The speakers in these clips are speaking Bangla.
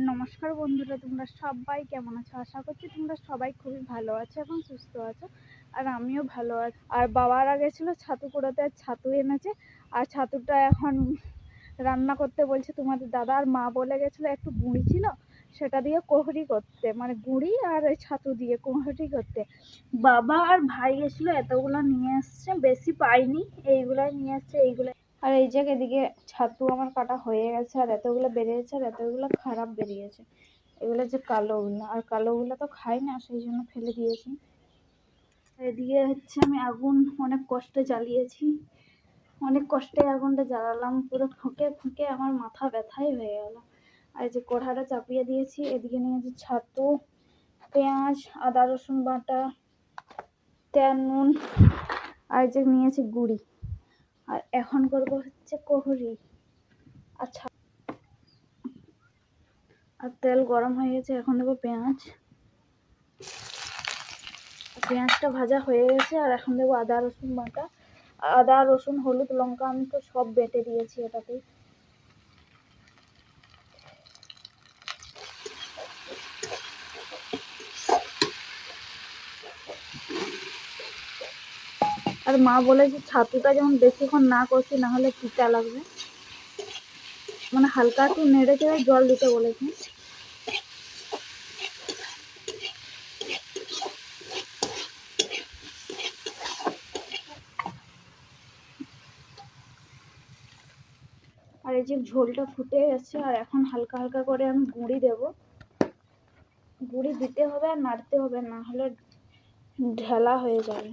আর নমস্কার বন্ধুরা, তোমরা সবাই কেমন আছো? আশা করছি তোমরা সবাই খুবই ভালো আছো এবং সুস্থ আছো। আর আমিও ভালো আছি। আর বাবারা গেছিল ছাতু কুড়োতে আর ছাতু এনেছে। আর ছাতুটা এখন রান্না করতে বলছে তোমাদের দাদা। আর মা বলে গেছিল একটু গুঁড়ি ছিল, সেটা দিয়ে কোহরি করতে। মানে গুঁড়ি আর ছাতু দিয়ে কোহরি করতে। বাবা আর ভাই গেছিল এতগুলো নিয়ে এসছে, বেশি পাইনি। এইগুলাই নিয়ে এসছে এইগুলো আর এই যে এদিকে ছাতু আমার কাটা হয়ে গেছে, আর এতগুলো বেরিয়েছে, আর এতগুলো খারাপ বেরিয়েছে। এগুলো যে কালোগুলো আর কালোগুলো তো খাই না, সেই জন্য ফেলে দিয়েছি। এদিকে হচ্ছে আমি আগুন অনেক কষ্টে জ্বালিয়েছি। অনেক কষ্টে আগুনটা জ্বালালাম, পুরো ফুঁকে ফুঁকে আমার মাথা ব্যথাই হয়ে গেল। আর যে কড়াটা চাপিয়ে দিয়েছি, এদিকে নিয়েছি ছাতু, পেঁয়াজ, আদা রসুন বাটা, তেল, নুন, আর যে নিয়েছি গুড়ি। আর এখন করব হচ্ছে কোহরি। আচ্ছা। আর তেল গরম হয়ে গেছে, এখন দেবো পেঁয়াজ। পেঁয়াজটা ভাজা হয়ে গেছে, আর এখন দেবো আদা রসুন বাটা। আদা, রসুন, হলুদ, লঙ্কা আমি তো সব বেটে দিয়েছি এটাতেই। আর মা বলেছে ছাতুটা যেমন বেশিক্ষণ না কষি না হলে পিতা লাগবে। মানে হালকা একটু নেড়ে চেড়ে জল দিতে বলেছে। আর এই যে ঝোলটা ফুটে গেছে, আর এখন হালকা হালকা করে আমি গুঁড়ি দেব। গুঁড়ি দিতে হবে আর নাড়তে হবে না হলে ঢেলা হয়ে যাবে।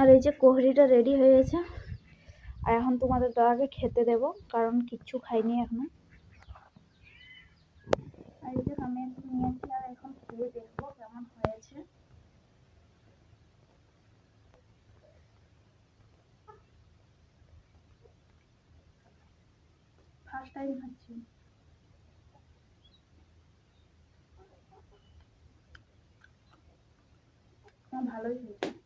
আর এই যে কোহরিটা রেডি হয়ে গেছে। আর এখন তোমাদের দাদাকে খেতে দেব, কারণ কিচ্ছু খাইনি এখনও। আর এই যে আমি নিয়েছি, আর এখন দেখব কেমন হয়েছে। ফার্স্ট টাইম খাচ্ছি। আমার ভালোই হয়েছে।